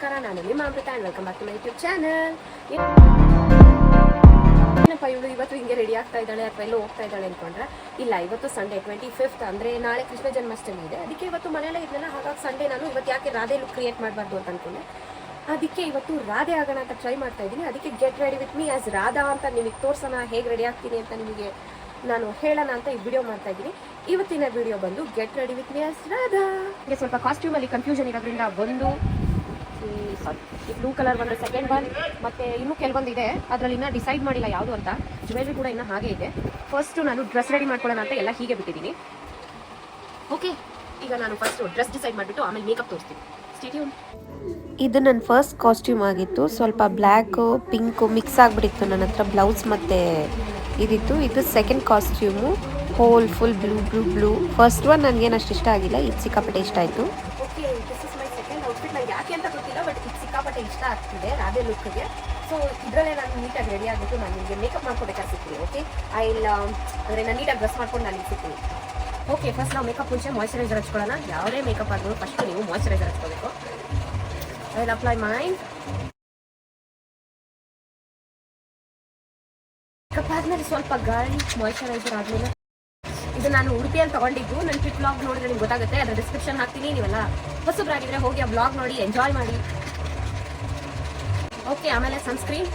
ನಮಸ್ಕಾರ, ನಾನು ನಿಮ್ಮ Amrutha and welcome back to my YouTube channel ಏನಪ್ಪ ಇವಳು ಇವತ್ತು ಹಿಂಗೆ ರೆಡಿ ಆಗ್ತಾ ಇದ್ದಾಳೆ ಅಥವಾ ಎಲ್ಲೋ ಹೋಗ್ತಾ ಇದ್ದಾಳೆ ಅನ್ಕೊಂಡ್ರೆ? ಇಲ್ಲ, ಇವತ್ತು ಸಂಡೇ ಟ್ವೆಂಟಿ ಫಿಫ್ತ್ ಅಂದರೆ ನಾಳೆ ಕೃಷ್ಣ ಜನ್ಮಾಷ್ಟಮಿ ಇದೆ. ಅದಕ್ಕೆ ಇವತ್ತು ಮನೆಯಲ್ಲೇ ಇದ್ನಲ್ಲ, ಹಾಗಾಗಿ ಸಂಡೇ ನಾನು ಇವತ್ತು ಯಾಕೆ ರಾಧೆ ಲುಕ್ ಕ್ರಿಯೇಟ್ ಮಾಡಬಾರ್ದು ಅಂತ ಅಂದ್ಕೊಂಡೆ ಅದಕ್ಕೆ ಇವತ್ತು ರಾಧೆ ಆಗೋಣ ಅಂತ ಟ್ರೈ ಮಾಡ್ತಾ ಇದ್ದೀನಿ. ಅದಕ್ಕೆ get ready with me as Radha ಅಂತ ನಿಮಗೆ ತೋರ್ಸೋಣ, ಹೇಗೆ ರೆಡಿ ಆಗ್ತೀನಿ ಅಂತ ನಿಮಗೆ ನಾನು ಹೇಳೋಣ ಅಂತ ಈ ವಿಡಿಯೋ ಮಾಡ್ತಾ ಇದ್ದೀನಿ. ಇವತ್ತಿನ ವಿಡಿಯೋ ಬಂದು get ready with me as Radha. ಸ್ವಲ್ಪ ಕಾಸ್ಟ್ಯೂಮಲ್ಲಿ ಕನ್ಫ್ಯೂಷನ್ ಇರೋದ್ರಿಂದ ಒಂದು ಈ ಬ್ಲೂ ಕಲರ್ ಬಂದರೆ ಸೆಕೆಂಡ್ ಒನ್ ಮತ್ತು ಇನ್ನೂ ಕೆಲವೊಂದು ಇದೆ ಅದರಲ್ಲಿ ಇನ್ನೂ ಡಿಸೈಡ್ ಮಾಡಿಲ್ಲ ಯಾವುದು ಅಂತ. ಜ್ಯುವೆಲ್ರಿ ಕೂಡ ಇನ್ನೂ ಹಾಗೆ ಇದೆ. ಫಸ್ಟು ನಾನು ಡ್ರೆಸ್ ರೆಡಿ ಮಾಡ್ಕೊಳ್ಳೋಣ ಅಂತ ಎಲ್ಲ ಹೀಗೆ ಬಿಟ್ಟಿದ್ದೀನಿ. ಓಕೆ ಈಗ ನಾನು ಫಸ್ಟು ಡ್ರೆಸ್ ಡಿಸೈಡ್ ಮಾಡಿಬಿಟ್ಟು ಆಮೇಲೆ ಮೇಕಪ್ ತೋರಿಸ್ತೀನಿ. ಇದು ನನ್ನ ಫಸ್ಟ್ ಕಾಸ್ಟ್ಯೂಮ್ ಆಗಿತ್ತು. ಸ್ವಲ್ಪ ಬ್ಲ್ಯಾಕು ಪಿಂಕು ಮಿಕ್ಸ್ ಆಗಿಬಿಟ್ಟಿತ್ತು ನನ್ನ ಹತ್ರ. ಬ್ಲೌಸ್ ಮತ್ತು ಇದಿತ್ತು. ಇದು second costume whole full blue blue blue first one ನನಗೇನು ಇಷ್ಟ ಆಗಿಲ್ಲ. ಇದು ಸಿಕ್ಕಾಪಟ್ಟೆ ಇಷ್ಟ ಆಯಿತು okay this is my second outfit ನಂಗೆ ಯಾಕೆ ಅಂತ ಗೊತ್ತಿಲ್ಲ ಬಟ್ ಇದು ಸಿಕ್ಕಾಪಟ್ಟೆ ಇಷ್ಟ ಆಗ್ತಿದೆ, ರಾಧೆ ಲುಕ್ಗೆ ಸೊ ಇದರಲ್ಲೇ ನಾನು ನೀಟಾಗಿ ರೆಡಿ ಆಗಿಬಿಟ್ಟು ನಾನು ನಿಮಗೆ ಮೇಕಪ್ ಮಾಡ್ಕೊಬೇಕಾಗಿ ಓಕೆ ಐ ಇಲ್ಲ, ಅಂದರೆ ನಾನು ನೀಟಾಗಿ ಡ್ರೆಸ್ ಮಾಡ್ಕೊಂಡು ನಾನು ಸಿಗ್ತೀನಿ ಓಕೆ ಫಸ್ಟ್ ನಾವು ಮೇಕಪ್ ಮುಂಚೆ ಮಾಯ್ಚರೈಸರ್ ಹಚ್ಕೊಳ್ಳೋಣ. ಯಾವುದೇ ಮೇಕಪ್ ಆದರೂ ಫಸ್ಟ್ ನೀವು ಮಾಯ್ಚರೈಸರ್ ಹಚ್ಕೋಬೇಕು. ಐ ಅಪ್ಲೈ ಮೈನ್ ಮೇಕಪ್ ಆದಮೇಲೆ ಸ್ವಲ್ಪ ಗಾಳಿ ಮಾಯ್ಚರೈಸರ್ ಆದಮೇಲೆ. ಇದು ನಾನು ಉಡುಪಿಯಲ್ಲಿ ತಗೊಂಡಿದ್ದು. ನನ್ನ ಟ್ರಿಪ್ ಬ್ಲಾಗ್ ನೋಡಿದ್ರೆ ನಿಮ್ಗೆ ಗೊತ್ತಾಗುತ್ತೆ. ಅದರ ಡಿಸ್ಕ್ರಿಪ್ಷನ್ ಹಾಕ್ತೀನಿ. ನೀವೆಲ್ಲ ಹೊಸಬ್ರಾಗಿದ್ರೆ ಹೋಗಿ ಆ ಬ್ಲಾಗ್ ನೋಡಿ ಎಂಜಾಯ್ ಮಾಡಿ. ಓಕೆ ಆಮೇಲೆ ಸನ್ಸ್ಕ್ರೀನ್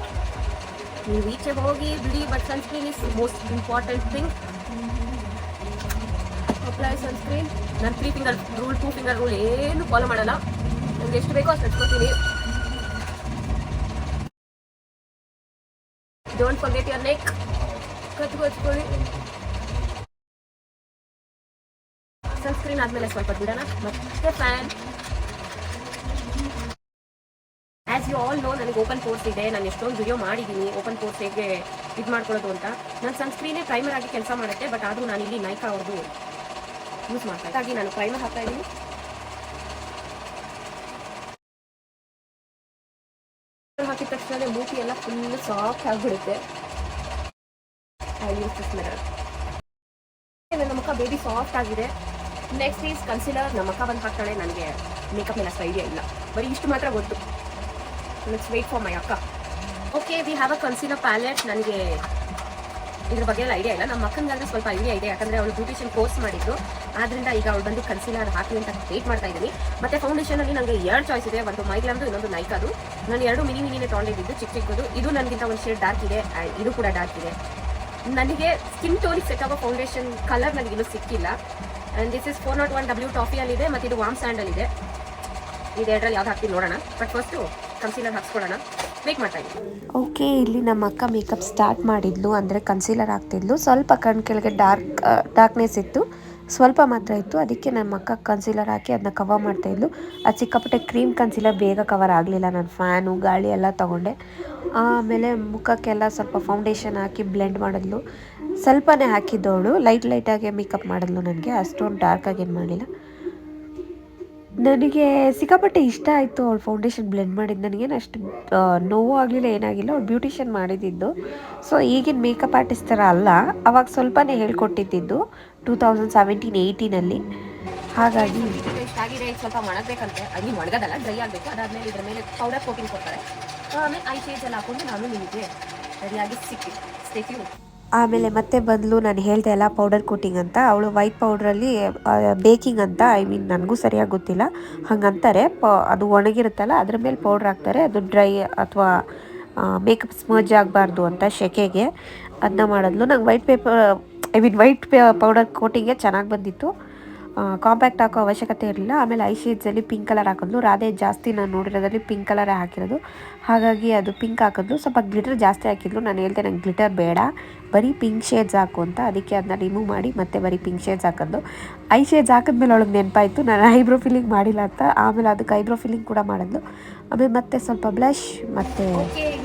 ನೀವು ಈಚೆ ಹೋಗಿ, ಬಿಡಿ but sunscreen is most important thing apply sunscreen ನಾನು three finger rule two finger rule ಏನು ಫಾಲೋ ಮಾಡಲ್ಲ. ನನಗೆ ಎಷ್ಟು ಬೇಕೋ ಅಷ್ಟು ಹಚ್ಕೋತೀನಿ. ಡೋಂಟ್ ಫರ್ಗೆಟ್ ಯುವರ್ ನೆಕ್ ಕತ್ಕೊ ಹಚ್ಕೊಳ್ಳಿ. ಸನ್ಸ್ಕ್ರೀನ್ ಆದಮೇಲೆ ಸ್ವಲ್ಪ ಬಿಡೋಣ. ಮತ್ತೆ fan as you all know ನನಗೆ ಓಪನ್ ಕೋರ್ಸ್ ಇದೆ. ನಾನು ಎಷ್ಟೊಂದು ವಿಡಿಯೋ ಮಾಡಿದ್ದೀನಿ ಓಪನ್ ಕೋರ್ಸ್ ಹೇಗೆ ಇದು ಮಾಡ್ಕೊಳ್ಳೋದು ಅಂತ. ನನ್ನ ಸನ್ಸ್ಕ್ರೀನೇ ಪ್ರೈಮರ್ ಆಗಿ ಕೆಲಸ ಮಾಡುತ್ತೆ ಬಟ್ ಆದರೂ ನಾನು ಇಲ್ಲಿ ನೈಕಾ ಅವ್ರದ್ದು ಯೂಸ್ ಮಾಡ್ತಾ ಹಾಗಾಗಿ ನಾನು ಪ್ರೈಮರ್ ಹಾಕ್ತಾ ಇದ್ದೀನಿ. ಹಾಕಿದ ತಕ್ಷಣ ಮೂತಿ ಎಲ್ಲ ಫುಲ್ ಸಾಫ್ಟ್ ಆಗಿಬಿಡುತ್ತೆ. ನನ್ನ ಮುಖ ಬೇಬಿ ಸಾಫ್ಟ್ ಆಗಿದೆ. ನೆಕ್ಸ್ಟ್ ಈಸ್ ಕನ್ಸಿಲರ್ ನಮ್ಮ ಅಕ್ಕ ಬಂದು ಹಾಕ್ತಾಳೆ. ನನಗೆ ಮೇಕಪ್ ಮೇಲೆ ಅಷ್ಟು ಐಡಿಯಾ ಇಲ್ಲ. ಬರೀ ಇಷ್ಟು ಮಾತ್ರ ಗೊತ್ತು. ಲೆಟ್ಸ್ ವೇಟ್ ಫಾರ್ ಮೈ ಅಕ್ಕ okay we have a concealer palette ನನಗೆ ಇದ್ರ ಬಗ್ಗೆ ಎಲ್ಲ ಐಡಿಯಾ ಇಲ್ಲ. ನಮ್ಮ ಅಕ್ಕನಿಗಾದ್ರೆ ಸ್ವಲ್ಪ ಐಡಿಯಾ ಇದೆ. ಯಾಕಂದರೆ ಅವಳು ಬ್ಯೂಟಿಷಿಯನ್ ಕೋರ್ಸ್ ಮಾಡಿದ್ರು ಆದ್ರಿಂದ ಈಗ ಅವಳು ಬಂದು ಕನ್ಸಿಲರ್ ಹಾಕಿ ಅಂತ ವೇಟ್ ಮಾಡ್ತಾ ಇದ್ದೀನಿ. ಮತ್ತೆ ಫೌಂಡೇಶನಲ್ಲಿ ನನಗೆ ಎರಡು ಚಾಯ್ಸ್ ಇದೆ. ಒಂದು ಮೈಗ್ಲಾಮ್ದು ಇನ್ನೊಂದು ನೈಕಾದು ನಾನು ಎರಡು ಮಿನಿ ಮಿನಿನೇ ತೊಗೊಂಡಿದ್ದು. ಚಿಕ್ಕ ಚಿಕ್ಕದು. ಇದು ನನಗಿಂತ ಒಂದು ಶೇಡ್ ಡಾರ್ಕ್ ಇದೆ. ಇದು ಕೂಡ ಡಾರ್ಕ್ ಇದೆ. ನನಗೆ ಸ್ಕಿನ್ ಟೋನಿಗೆ ಸೆಟ್ ಆಗೋ ಫೌಂಡೇಶನ್ ಕಲರ್ ನನಗೆ ಇನ್ನೂ ಸಿಕ್ಕಿಲ್ಲ. And this is four not one W ಟಾಫಿಯಲ್ಲಿದೆ ಮತ್ತು ಇದು ವಾಮ್ ಸ್ಯಾಂಡಲ್ ಇದೆ ಇದು ಎರಡರಲ್ಲಿ ಯಾವ್ದು ಹಾಕ್ತೀನಿ ನೋಡೋಣ. ಬಟ್ ಫಸ್ಟು ಕನ್ಸೀಲರ್ ಹಾಕ್ಸ್ಕೊಳ್ಳೋಣ. ಮಾಡ್ತಾ ಓಕೆ ಇಲ್ಲಿ ನಮ್ಮ ಅಕ್ಕ ಮೇಕಪ್ ಸ್ಟಾರ್ಟ್ ಮಾಡಿದ್ಲು. ಅಂದರೆ ಕನ್ಸೀಲರ್ ಹಾಕ್ತಿದ್ಲು. ಸ್ವಲ್ಪ ಕಣ್ ಕೆಳಗೆ ಡಾರ್ಕ್ ಡಾರ್ಕ್ನೆಸ್ ಇತ್ತು. ಸ್ವಲ್ಪ ಮಾತ್ರ ಇತ್ತು. ಅದಕ್ಕೆ ನಮ್ಮ ಅಕ್ಕ ಕನ್ಸೀಲರ್ ಹಾಕಿ ಅದನ್ನ ಕವರ್ ಮಾಡ್ತಾಯಿದ್ಲು ಅದು ಸಿಕ್ಕಾಪಟ್ಟೆ ಕ್ರೀಮ್ ಕನ್ಸೀಲರ್ ಬೇಗ ಕವರ್ ಆಗಲಿಲ್ಲ. ನಾನು ಫ್ಯಾನು ಗಾಳಿ ಎಲ್ಲ ತೊಗೊಂಡೆ. ಆಮೇಲೆ ಮುಖಕ್ಕೆಲ್ಲ ಸ್ವಲ್ಪ ಫೌಂಡೇಶನ್ ಹಾಕಿ ಬ್ಲೆಂಡ್ ಮಾಡಿದ್ಲು. ಸ್ವಲ್ಪನೇ ಹಾಕಿದ್ದವಳು. ಲೈಟ್ ಲೈಟಾಗಿ ಮೇಕಪ್ ಮಾಡಿದ್ಲು ನನಗೆ ಅಷ್ಟೊಂದು ಡಾರ್ಕಾಗಿ ಏನು ಮಾಡಲಿಲ್ಲ. ನನಗೆ ಸಿಕ್ಕಾಪಟ್ಟೆ ಇಷ್ಟ ಆಯಿತು ಅವಳು ಫೌಂಡೇಶನ್ ಬ್ಲೆಂಡ್ ಮಾಡಿದ್ದು. ನನಗೇನು ಅಷ್ಟು ನೋವು ಆಗಲಿಲ್ಲ ಏನಾಗಿಲ್ಲ ಅವ್ಳು ಬ್ಯೂಟಿಷಿಯನ್ ಮಾಡಿದ್ದು. ಸೊ ಈಗಿನ ಮೇಕಪ್ ಆರ್ಟಿಸ್ಟ್ ಥರ ಅಲ್ಲ. ಅವಾಗ ಸ್ವಲ್ಪನೇ ಹೇಳ್ಕೊಟ್ಟಿದ್ದು ಟೂ ತೌಸಂಡ್ ಸೆವೆಂಟೀನ್ ಏಯ್ಟೀನಲ್ಲಿ ಹಾಗಾಗಿ ಆಗಿದೆ ಸ್ವಲ್ಪ ಒಣಗಬೇಕಂತೆ ಅಲ್ಲಿ ಒಣಗೋದಲ್ಲ ಡ್ರೈ ಆಗಬೇಕು. ಅದಾದಮೇಲೆ ಇದ್ರ ಮೇಲೆ ಪೌಡರ್ ಕೋಟಿಂಗ್ ಕೊಡ್ತಾರೆ. ಆಮೇಲೆ ಐ ಶೇಡ್ಸ್ ಎಲ್ಲ ಹಾಕೊಂಡು ನಾನು ನಿಮಗೆ ರೆಡಿಯಾಗಿ ಸಿಕ್ಕಿ ಸ್ಟೇಟ್ಯೂ ಆಮೇಲೆ ಮತ್ತೆ ಬಂದಲು, ನಾನು ಹೇಳ್ದೆ ಅಲ್ಲ ಪೌಡರ್ ಕೋಟಿಂಗ್ ಅಂತ. ಅವಳು ವೈಟ್ ಪೌಡ್ರಲ್ಲಿ ಬೇಕಿಂಗ್ ಅಂತ ಐ ಮೀನ್ ನನಗೂ ಸರಿಯಾಗಿ ಗೊತ್ತಿಲ್ಲ. ಹಂಗಂತಾರೆ, ಪ, ಅದು ಒಣಗಿರುತ್ತಲ್ಲ, ಅದ್ರ ಮೇಲೆ ಪೌಡ್ರ್ ಹಾಕ್ತಾರೆ. ಅದು ಡ್ರೈ ಅಥವಾ ಮೇಕಪ್ ಸ್ಮರ್ಜ್ ಆಗಬಾರ್ದು ಅಂತ ಶೆಕೆಗೆ. ಅದನ್ನ ಮಾಡಿದ್ಲು. ನಂಗೆ white paper I mean white powder ಕೋಟಿಂಗೇ ಚೆನ್ನಾಗಿ ಬಂದಿತ್ತು. ಕಾಂಪ್ಯಾಕ್ಟ್ ಹಾಕೋ ಅವಶ್ಯಕತೆ ಇರಲಿಲ್ಲ. ಆಮೇಲೆ ಐ ಶೇಡ್ಸಲ್ಲಿ ಪಿಂಕ್ ಕಲರ್ ಹಾಕಿದ್ಲು. ರಾಧೆ ಜಾಸ್ತಿ ನಾನು ನೋಡಿರೋದ್ರಲ್ಲಿ ಪಿಂಕ್ ಕಲರೇ ಹಾಕಿರೋದು. ಹಾಗಾಗಿ ಅದು ಪಿಂಕ್ ಹಾಕಿದ್ಲು. ಸ್ವಲ್ಪ ಗ್ಲಿಟರ್ ಜಾಸ್ತಿ ಹಾಕಿದ್ಲು. ನಾನು ಹೇಳ್ತೆ ನಂಗೆ ಗ್ಲಿಟರ್ ಬೇಡ. ಬರೀ ಪಿಂಕ್ ಶೇಡ್ಸ್ ಹಾಕು ಅಂತ. ಅದಕ್ಕೆ ಅದನ್ನ ರಿಮೂವ್ ಮಾಡಿ ಮತ್ತೆ ಬರೀ ಪಿಂಕ್ ಶೇಡ್ಸ್ ಹಾಕಿದ್ಲು ಐ ಶೇಡ್ಸ್ ಹಾಕಿದ್ಮೇಲೆ ಅವಳಿಗೆ ನೆನಪಾಯಿತು. ನಾನು ಐಬ್ರೋ ಫಿಲ್ಲಿಂಗ್ ಮಾಡಿಲ್ಲ ಅಂತ. ಆಮೇಲೆ ಅದಕ್ಕೆ ಐಬ್ರೋ ಫಿಲ್ಲಿಂಗ್ ಕೂಡ ಮಾಡಿದ್ಲು. ಆಮೇಲೆ ಮತ್ತೆ ಸ್ವಲ್ಪ ಬ್ಲಷ್ ಮತ್ತೆ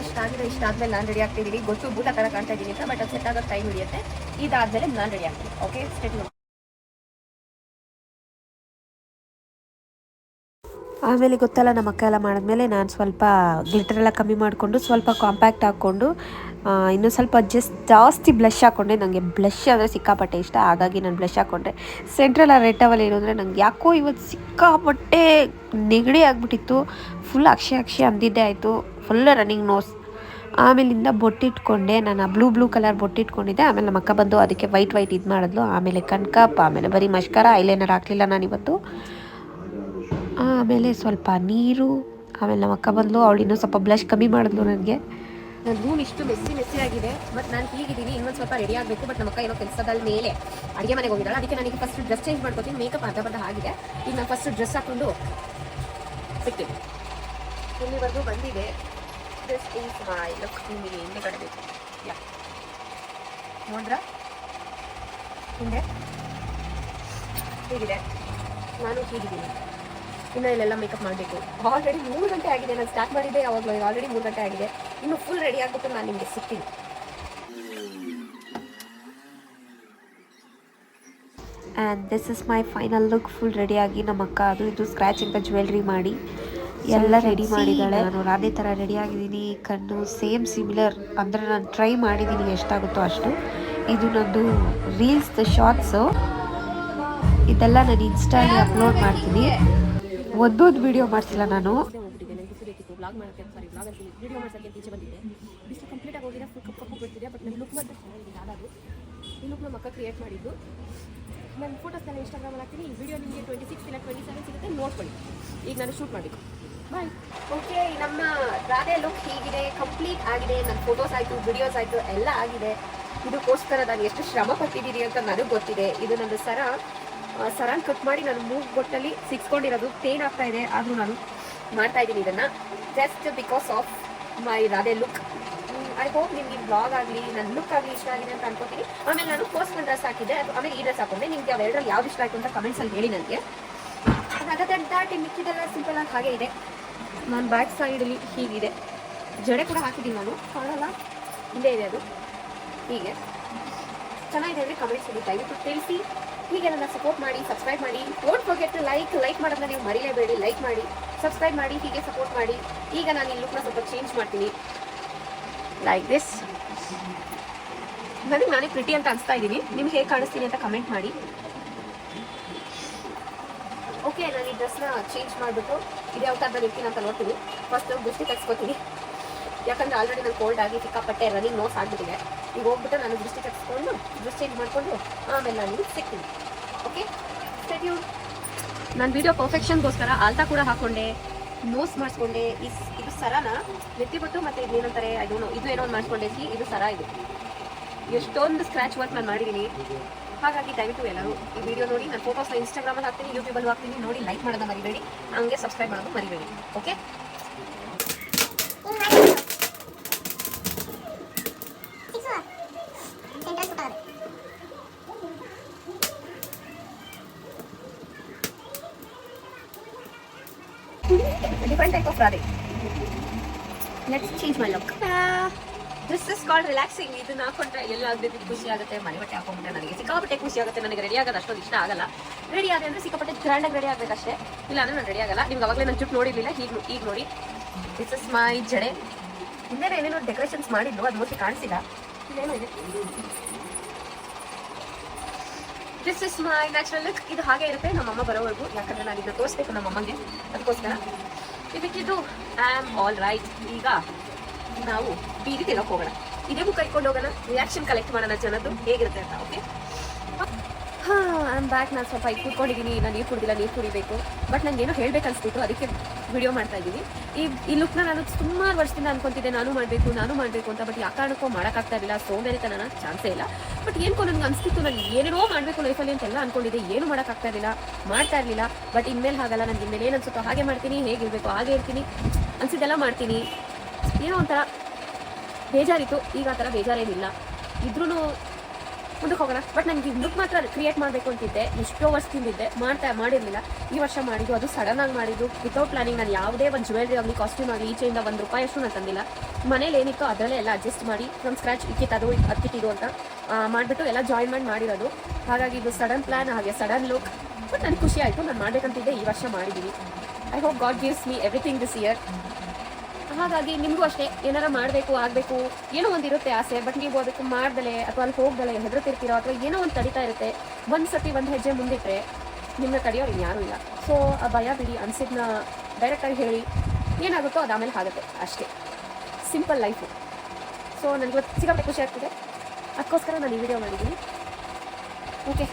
ಇಷ್ಟ ಆಗಿದೆ ಇಷ್ಟ ಆದ್ಮೇಲೆ ನಾನು ರೆಡಿ ಆಗ್ತಿದ್ದೀನಿ ಗೊತ್ತು ಬೂಟ ಥರ ಕಾಣ್ತಾ ಇದ್ದೀನಿ ಅಂತ ಬಟ್ ಅದು ಸೆಟ್ ಆಗೋದು ಟೈಮ್ ಹಿಡಿಯುತ್ತೆ. ಇದಾದ್ಮೇಲೆ ನಾನು ರೆಡಿ ಆಗ್ತೀನಿ. ಓಕೆ ಸ್ಟೇಟ್ ಆಮೇಲೆ ಗೊತ್ತಲ್ಲ, ನಮ್ಮ ಅಕ್ಕ ಎಲ್ಲ ಮಾಡಿದ್ಮೇಲೆ ನಾನು ಸ್ವಲ್ಪ ಗ್ಲಿಟರ್ ಎಲ್ಲ ಕಮ್ಮಿ ಮಾಡಿಕೊಂಡು ಸ್ವಲ್ಪ ಕಾಂಪ್ಯಾಕ್ಟ್ ಹಾಕ್ಕೊಂಡು ಇನ್ನೂ ಸ್ವಲ್ಪ ಜಸ್ಟ್ ಜಾಸ್ತಿ ಬ್ಲಷ್ ಹಾಕ್ಕೊಂಡೆ ನನಗೆ ಬ್ಲಷ್ ಅಂದರೆ ಸಿಕ್ಕಾಪಟ್ಟೆ ಇಷ್ಟ. ಹಾಗಾಗಿ ನಾನು ಬ್ಲಷ್ ಹಾಕ್ಕೊಂಡೆ ಸೆಂಟ್ರಲ್ ಆ ರೆಡ್ ಅವಲ್ಲಿ ಏನು ಅಂದರೆ ನನಗೆ ಯಾಕೋ ಇವತ್ತು ಸಿಕ್ಕಾಪಟ್ಟೆ ನೆಗಡಿ ಆಗಿಬಿಟ್ಟಿತ್ತು. ಫುಲ್ ಅಕ್ಷಯ ಅಕ್ಷಯ ಅಂದಿದ್ದೇ ಆಯಿತು. ಫುಲ್ ರನ್ನಿಂಗ್ ನೋಸ್ ಆಮೇಲಿಂದ ಬೊಟ್ಟಿಟ್ಕೊಂಡೆ ನಾನು ಬ್ಲೂ ಬ್ಲೂ ಕಲರ್ ಬೊಟ್ಟಿಟ್ಕೊಂಡಿದ್ದೆ ಆಮೇಲೆ ನಮ್ಮ ಅಕ್ಕ ಬಂದು ಅದಕ್ಕೆ ವೈಟ್ ವೈಟ್ ಇದು ಮಾಡಿದ್ಲು ಆಮೇಲೆ ಕಣ್ಕಪ್ ಆಮೇಲೆ ಬರೀ ಮಷ್ಕರ ಐಲೈನರ್ ಹಾಕಲಿಲ್ಲ ನಾನಿವತ್ತು. ಆಮೇಲೆ ಸ್ವಲ್ಪ ನೀರು, ಆಮೇಲೆ ನಮ್ಮ ಅಕ್ಕ ಬಂದ್ಲು, ಅವಳು ಇನ್ನೂ ಸ್ವಲ್ಪ ಬ್ಲಷ್ ಕಮ್ಮಿ ಮಾಡಿದ್ಲು ನನಗೆ. ನನ್ನ ರೂಮ್ ಇಷ್ಟು ಮೆಸ್ಸಿ ಮೆಸ್ಸಿ ಆಗಿದೆ ಬಟ್ ನಾನು ಹೀಗಿದ್ದೀನಿ, ಇನ್ನೊಂದು ಸ್ವಲ್ಪ ರೆಡಿ ಆಗಬೇಕು ಬಟ್ ನಮ್ಮ ಅಕ್ಕ ಏನೋ ಕೆಲಸದಲ್ಲಿ ಮೇಲೆ ಅಡುಗೆ ಮನೆಗೆ ಹೋಗಿದ್ದಾಳೆ. ಅದಕ್ಕೆ ನನಗೆ ಫಸ್ಟ್ ಡ್ರೆಸ್ ಚೇಂಜ್ ಮಾಡ್ಕೋತೀನಿ ಮೇಕಪ್ ಅರ್ಧ ಬರ್ಧ ಆಗಿದೆ. ಈಗ ನಾನು ಫಸ್ಟ್ ಡ್ರೆಸ್ ಹಾಕೊಂಡು ಸಿಗ್ತೀನಿ ಇಲ್ಲಿವರೆಗೂ ಬಂದಿದೆ. ದಿಸ್ ಈಸ್ ಮೈ ಲುಕ್ ನಿಮಗೆ ಹಿಂದೆ ಕಡೆ ಯಾ. ನೋಡ್ರ ಹಿಂದೆ? ಹೀಗಿದೆ. ನಾನು ಹೀಗಿದ್ದೀನಿ. ಇನ್ನು ಇಲ್ಲೆಲ್ಲ ಮೇಕಪ್ ಮಾಡಬೇಕು. ಆಲ್ರೆಡಿ ಮೂರು ಗಂಟೆ ಆಗಿದೆ ನಾನು ಸ್ಟಾರ್ಟ್ ಮಾಡಿದ್ದೆ ಯಾವಾಗಲೂ ಆಲ್ರೆಡಿ ಮೂರು ಗಂಟೆ ಆಗಿದೆ. ಇನ್ನು ಫುಲ್ ರೆಡಿ ಆಗ್ಬಿಟ್ಟು ನಾನು ನಿಮಗೆ ಸಿಗ್ತೀನಿ. And this is my final look full ರೆಡಿಯಾಗಿ ನಮ್ಮ ಅಕ್ಕ ಅದು ಇದು ಸ್ಕ್ರ್ಯಾಚಿಂದ ಜ್ಯುವೆಲ್ರಿ ಮಾಡಿ. ಎಲ್ಲ ರೆಡಿ ಮಾಡಿದ್ದಾಳೆ. ನಾನು ಅದೇ ಥರ ರೆಡಿ ಆಗಿದ್ದೀನಿ. ಕಣ್ಣು ಸೇಮ್ ಸಿಮಿಲರ್ ಅಂದರೆ ನಾನು ಟ್ರೈ ಮಾಡಿದ್ದೀನಿ ಎಷ್ಟಾಗುತ್ತೋ ಅಷ್ಟು. ಇದು ನಂದು ರೀಲ್ಸ್ ಶಾರ್ಟ್ಸು ಇದೆಲ್ಲ ನಾನು ಇನ್ಸ್ಟಾಲಿ ಅಪ್ಲೋಡ್ ಮಾಡ್ತೀನಿ. ಒಂದೊಂದು ವಿಡಿಯೋ ಮಾಡಿಸಿಲ್ಲ ನಾನು. ಬ್ಲಾಗ್ ಮಾಡೋಕ್ಕೆ ಸಾರಿ ಬ್ಲಾಗ್ ಅಂತ ವಿಡಿಯೋ ಮಾಡೋಕ್ಕೆ ಅಂತ ಈಚೆ ಬಂದಿದ್ದೆ ಬಿಸಿಲು ಕಂಪ್ಲೀಟ್ ಆಗಿ ಹೋಗಿದೆ ಫುಲ್ ಕಪ್ಪು ಬಿಡ್ತಿದೆ ಬಟ್ ನನ್ನ ಲುಕ್ ಮಾತ್ರ ಚೆನ್ನಾಗಿದೆ ಯಾರಾದರೂ ಈ ಲುಕ್ ನಮ್ಮ ಅಕ್ಕ ಕ್ರಿಯೇಟ್ ಮಾಡಿದ್ದು. ನನ್ನ ಫೋಟೋಸ್ನೆಲ್ಲ ಇನ್ಸ್ಟಾಗ್ರಾಮಲ್ಲಿ ಹಾಕ್ತೀನಿ. ಈ ವಿಡಿಯೋ ನಿಮಗೆ ಟ್ವೆಂಟಿ ಸಿಕ್ಸ್ ಇಲ್ಲ ಟ್ವೆಂಟಿ ಸೆವೆನ್ ಸಿಗುತ್ತೆ ನೋಡ್ಕೊಳ್ಳಿ. ಈಗ ನಾನು ಶೂಟ್ ಮಾಡಬೇಕು ಬಾಯ್ ಓಕೆ ನಮ್ಮ ರಾಧೆ ಲುಕ್ ಹೀಗಿದೆ ಕಂಪ್ಲೀಟ್ ಆಗಿದೆ. ನನ್ನ ಫೋಟೋಸ್ ಆಯಿತು ವಿಡಿಯೋಸ್ ಆಯಿತು ಎಲ್ಲ ಆಗಿದೆ. ಇದಕ್ಕೋಸ್ಕರ ನಾನು ಎಷ್ಟು ಶ್ರಮ ಪಟ್ಟಿದ್ದೀನಿ ಅಂತ ನನಗೆ ಗೊತ್ತಿದೆ. ಇದು ನನ್ನ ಸರ. ಸರಾನ್ ಕಟ್ ಮಾಡಿ ನಾನು ಮೂಗ್ ಬೊಟ್ಟಲ್ಲಿ ಸಿಕ್ಸ್ಕೊಂಡಿರೋದು ಪೇನ್ ಆಗ್ತಾ ಇದೆ. ಆದರೂ ನಾನು ಮಾಡ್ತಾ ಇದ್ದೀನಿ ಇದನ್ನು. Just because of my Radhe look I hope ನಿಮ್ಗೆ ಬ್ಲಾಗ್ ಆಗಲಿ, ನನ್ನ ಲುಕ್ ಆಗಲಿ ಇಷ್ಟ ಆಗಿದೆ ಅಂತ ಅನ್ಕೋತೀನಿ. ಆಮೇಲೆ ನಾನು ಪೋಸ್ಟ್ಮನ್ ಡ್ರೆಸ್ ಹಾಕಿದ್ದೆ. ಅದು ಆಮೇಲೆ ಈ ಡ್ರೆಸ್ ಹಾಕೊಂಡೆ. ನಿಮ್ಗೆ ಅವೆರಡರಲ್ಲಿ ಯಾವ್ದು ಇಷ್ಟ ಆಯ್ತು ಅಂತ ಕಮೆಂಟ್ಸಲ್ಲಿ ಹೇಳಿ ನನಗೆ. ಹಾಗಾದ್ರೆ ದಾಟಿ ಮಿಕ್ಕಿದೆಲ್ಲ ಸಿಂಪಲ್ ಆಗಿ ಹಾಗೆ ಇದೆ. ನಾನು ಬ್ಯಾಕ್ ಸೈಡಲ್ಲಿ ಹೀಗಿದೆ. ಜಡೆ ಕೂಡ ಹಾಕಿದ್ದೀನಿ ನಾನು. ಕಾಣಲ್ಲ? ಇಲ್ಲೇ ಇದೆ ಅದು. ಹೀಗೆ. ಚೆನ್ನಾಗಿದೆ ಅಂದರೆ ಕಮೆಂಟ್ಸ್ ಹೇಳಿ ದಯವಿಟ್ಟು ತಿಳಿಸಿ. ಹೀಗೆ ನನ್ನ ಸಪೋರ್ಟ್ ಮಾಡಿ ಸಬ್ಸ್ಕ್ರೈಬ್ ಮಾಡಿ. ಡೋಂಟ್ ಫರ್ಗೆಟ್ ಲೈಕ್ ಲೈಕ್ ಮಾಡೋದನ್ನ ನೀವು ಮರಿಲೇಬೇಡಿ. ಲೈಕ್ ಮಾಡಿ ಸಬ್ಸ್ಕ್ರೈಬ್ ಮಾಡಿ, ಹೀಗೆ ಸಪೋರ್ಟ್ ಮಾಡಿ. ಈಗ ನಾನು ಈ ಲುಕ್ನ ಸ್ವಲ್ಪ ಚೇಂಜ್ ಮಾಡ್ತೀನಿ. ಲೈಕ್ ದಿಸ್ ನನಗೆ ನಾನೇ ಪ್ರಿಟಿ ಅಂತ ಅನಿಸ್ತಾ ಇದ್ದೀನಿ. ನಿಮ್ಗೆ ಹೇಗೆ ಕಾಣಿಸ್ತೀನಿ ಅಂತ ಕಮೆಂಟ್ ಮಾಡಿ. ಓಕೆ ನಾನು ಈ ಡ್ರೆಸ್ನ ಚೇಂಜ್ ಮಾಡಿಬಿಟ್ಟು ಇದು ಯಾವ ಥರದಲ್ಲಿ ಇರ್ತೀನಿ ಅಂತ ನೋಡ್ತೀನಿ. ಫಸ್ಟ್ ದೃಷ್ಟಿ ತೆಗೆಸ್ಕೊತೀನಿ. ಯಾಕಂದ್ರೆ ಆಲ್ರೆಡಿ ನಾನು ಕೋಲ್ಡ್ ಆಗಿ ಸಿಕ್ಕಾಪಟ್ಟೆ ರನ್ನಿಂಗ್ ನೋಸ್ ಆಗಿಬಿಟ್ಟಿದೆ. ಈಗ ಹೋಗ್ಬಿಟ್ಟು ನಾನು ದೃಷ್ಟಿ ಕಟ್ಸ್ಕೊಂಡು ದೃಷ್ಟಿ ಇದು ಮಾಡಿಕೊಂಡು ಆಮೇಲೆ ನಾನು ನಿಮ್ಗೆ ಸಿಗ್ತೀನಿ. ಓಕೆ ಸ್ಟೆಡ್ಯೂ ನಾನು ವಿಡಿಯೋ ಪರ್ಫೆಕ್ಷನ್ಗೋಸ್ಕರ ಆಲ್ತಾ ಕೂಡ ಹಾಕೊಂಡೆ ನೋಸ್ ಮಾಡಿಸ್ಕೊಂಡೆ. ಇಸ್, ಇದು ಸರನ? ನೆತ್ತಿಬಿಟ್ಟು ಮತ್ತೆ ಇದೇನಂತಾರೆ ನೋ ಇದು ಏನೋ ಒಂದು ಮಾಡಿಸ್ಕೊಂಡೆ. ಸಿ ಇದು ಸರ ಇದು. ಎಷ್ಟೊಂದು ಸ್ಕ್ರ್ಯಾಚ್ ವರ್ಕ್ ನಾನು ಮಾಡಿದ್ದೀನಿ ಹಾಗಾಗಿ ದಯವಿಟ್ಟು ಎಲ್ಲರೂ ಈ ವಿಡಿಯೋ ನೋಡಿ. ನಾನು ಫೋಟೋಸ್ನ ಇನ್ಸ್ಟಾಗ್ರಾಮಲ್ಲಿ ಹಾಕ್ತೀನಿ ಯೂಟ್ಯೂಬಲ್ಲಿ ಹಾಕ್ತೀನಿ. ನೋಡಿ ಲೈಕ್ ಮಾಡೋದನ್ನ ಮರಿಬೇಡಿ. ಹಂಗೆ ಸಬ್ಸ್ಕ್ರೈಬ್ ಮಾಡೋದು ಮರಿಬೇಡಿ. Okay different type of Radhe. Let's change my look. This is called relaxing ಇದನ್ನ ಹಾಕೊಂಡ್ರೆ ಎಲ್ಲ ಆಗಬೇಕು. ಖುಷಿ ಆಗುತ್ತೆ. ಮನೆ ಬಟ್ಟೆ ಹಾಕೊಂಡ್ರೆ ನನಗೆ ಸಿಕ್ಕಾಪಟ್ಟೆ ಖುಷಿ ಆಗುತ್ತೆ. ನನಗೆ ರೆಡಿ ಆಗೋದು ಅಷ್ಟೊಂದು ಇಷ್ಟ ಆಗಲ್ಲ. ರೆಡಿ ಆದ್ರೆ ಅಂದ್ರೆ ಸಿಕ್ಕಾಪಟ್ಟೆ ಗ್ರ್ಯಾಂಡ್ ಆಗಿ ರೆಡಿ ಆಗ್ಬೇಕಷ್ಟೇ. ಇಲ್ಲ ಅಂದ್ರೆ ನಾನು ರೆಡಿ ಆಗಲ್ಲ. ನಿಮ್ಗೆ ಅವಾಗಲೇ ನನ್ನ ಚುಟ್ ನೋಡಿರ್ಲಿಲ್ಲ. ಈಗ ಈಗ ನೋಡಿ. ದಿಸ್ ಇಸ್ ಮೈ ಜಡೆ. ಹಿಂದೆ ಏನೇನೋ ಡೆಕೋರೇಷನ್ಸ್ ಮಾಡಿದ್ರು. ಅದು ಮೋಸ್ಟ್ಲಿ ಕಾಣಿಸಿಲ್ಲ. ಇಲ್ಲೇನೋ ಇದೆ. This is my natural look ಇದು ಹಾಗೆ ಇರುತ್ತೆ. ನಮ್ಮಮ್ಮ ಬರೋವರೆಗೂ. ಯಾಕಂದ್ರೆ ನಾನು ಇದನ್ನ ತೋರಿಸ್ಬೇಕು ನಮ್ಮಮ್ಮಗೆ. ಅದಕ್ಕೋಸ್ಕರ. ಇದಕ್ಕಿದು ಐ ಆಮ್ ಆಲ್ ರೈಟ್ ಈಗ ನಾವು ಬೀದಿ ತಿನ್ನೋಕೆ ಹೋಗೋಣ. ಇದಕ್ಕೂ ಕೈಕೊಂಡು ಹೋಗೋಣ. ರಿಯಾಕ್ಷನ್ ಕಲೆಕ್ಟ್ ಮಾಡೋಣ ಜನದ್ದು ಹೇಗಿರುತ್ತೆ ಅಂತ ಓಕೆ ಐಮ್ ಬ್ಯಾಕ್ ನಾನು ಸ್ವಲ್ಪ ಈಗ ಕೂತ್ಕೊಂಡಿದ್ದೀನಿ ನಾನು ನೀರು ಕುಡಿದಿಲ್ಲ, ನೀರು ಕುಡಿಬೇಕು. ಬಟ್ ನಂಗೆ ಏನೋ ಹೇಳಬೇಕು ಅನಿಸ್ಬಿಟ್ಟು ಅದಕ್ಕೆ ವಿಡಿಯೋ ಮಾಡ್ತಾ ಇದ್ದೀನಿ. ಈ ಈ ಲುಕ್ನ ನಾನು ಸುಮಾರು ವರ್ಷದಿಂದ ಅನ್ಕೊಂತಿದ್ದೆ. ನಾನು ಮಾಡಬೇಕು ನಾನು ಮಾಡಬೇಕು ಅಂತ ಬಟ್ ಯಾವ ಕಾರಣಕ್ಕೂ ಮಾಡೋಕ್ಕಾಗ್ತಾ ಇರಲಿಲ್ಲ. ಸೋಮೇರಿತನ ಚಾನ್ಸೇ ಇಲ್ಲ. ಬಟ್ ಏನ್ಕೋ ನನಗೆ ಅನಿಸ್ತಿತ್ತು. ನಾನು ಏನೇನೋ ಮಾಡಬೇಕು ಲೈಫಲ್ಲಿ ಅಂತೆಲ್ಲ ಅನ್ಕೊಂಡಿದ್ದೆ. ಏನು ಮಾಡೋಕ್ಕಾಗ್ತಾ ಇರಲಿಲ್ಲ, ಮಾಡ್ತಾ ಇರಲಿಲ್ಲ. ಬಟ್ ಇನ್ಮೇಲೆ ಹಾಗಲ್ಲ. ನನಗೆ ಇನ್ಮೇಲೆ ಏನು ಅನ್ಸುತ್ತೋ ಹಾಗೆ ಮಾಡ್ತೀನಿ ಹೇಗಿರಬೇಕು ಹಾಗೆ ಇರ್ತೀನಿ. ಅನಿಸಿದ್ದೆಲ್ಲ ಮಾಡ್ತೀನಿ. ಏನೋ ಒಂಥರ ಬೇಜಾರಿತ್ತು. ಈಗ ಆ ಥರ ಬೇಜಾರೇನಿಲ್ಲ. ಇದ್ರೂ ಮುಂದಕ್ಕೆ ಹೋಗೋಣ. ಬಟ್ ನನಗೆ ಲುಕ್ ಮಾತ್ರ ಕ್ರಿಯೇಟ್ ಮಾಡಬೇಕು ಅಂತಿದ್ದೆ. ಎಷ್ಟೋ ವರ್ಷದಿಂದಿದ್ದೆ ಮಾಡ್ತಾ ಮಾಡಿರಲಿಲ್ಲ. ಈ ವರ್ಷ ಮಾಡಿದ್ದು ಅದು ಸಡನ್ ಆಗಿ ಮಾಡಿದ್ದು. ವಿತೌಟ್ ಪ್ಲಾನಿಂಗ್ ನಾನು ಯಾವುದೇ ಒಂದು ಜ್ಯುವೆಲ್ರಿ ಆಗಲಿ ಕಾಸ್ಟ್ಯೂಮ್ ಆಗಲಿ ಈಚೆಯಿಂದ ಒಂದು ರೂಪಾಯಿ ಅಷ್ಟು ನಾನು ತಂದಿಲ್ಲ. ಮನೇಲಿ ಏನಿತ್ತು ಅದರಲ್ಲೇ ಎಲ್ಲ ಅಡ್ಜಸ್ಟ್ ಮಾಡಿ ಫ್ರಮ್ ಸ್ಕ್ರಾಚ್ ಇಕ್ಕಿತ್ತದು ಹತ್ತಿಟ್ಟಿದ್ದು ಅಂತ ಮಾಡಿಬಿಟ್ಟು ಎಲ್ಲ ಜಾಯಿನ್ ಮಾಡಿ ಮಾಡಿರೋದು. ಹಾಗಾಗಿ ಇದು ಸಡನ್ ಪ್ಲಾನ್ ಹಾಗೆ ಸಡನ್ ಲುಕ್ ಬಟ್ ನನಗೆ ಖುಷಿ ಆಯಿತು. ನಾನು ಮಾಡಬೇಕಂತಿದ್ದೆ. ಈ ವರ್ಷ ಮಾಡಿದ್ದೀನಿ I hope God gives me everything this year ಹಾಗಾಗಿ ನಿಮಗೂ ಅಷ್ಟೇ ಏನಾರ ಮಾಡಬೇಕು, ಆಗಬೇಕು, ಏನೋ ಒಂದು ಇರುತ್ತೆ ಆಸೆ ಬಟ್ ನೀವು ಅದಕ್ಕೆ ಮಾಡ್ದಲೆ ಅಥವಾ ಅಲ್ಲಿ ಹೋಗ್ದಲೆ ಹೆದರ್ತಿರ್ತೀರೋ ಅಥವಾ ಏನೋ ಒಂದು ತಡಿತಾ ಇರುತ್ತೆ ಒಂದು ಸತಿ ಒಂದು ಹೆಜ್ಜೆ ಮುಂದಿಟ್ರೆ ನಿಮ್ಮನ್ನ ತಡೆಯೋರು ಯಾರೂ ಇಲ್ಲ. ಸೊ ಆ ಭಯ ಬಿಡಿ, ಅನ್ಸಿದ್ನ ಡೈರೆಕ್ಟಾಗಿ ಹೇಳಿ, ಏನಾಗುತ್ತೋ ಅದು ಆಮೇಲೆ ಆಗುತ್ತೆ ಅಷ್ಟೇ. ಸಿಂಪಲ್ ಲೈಫು ಸೊ ನನಗೆ ಸಿಗಬೇಕು ಖುಷಿ ಆಗ್ತಿದೆ. ಅದಕ್ಕೋಸ್ಕರ ನಾನು ಈ ವಿಡಿಯೋ ಮಾಡಿದ್ದೀನಿ. ಓಕೆ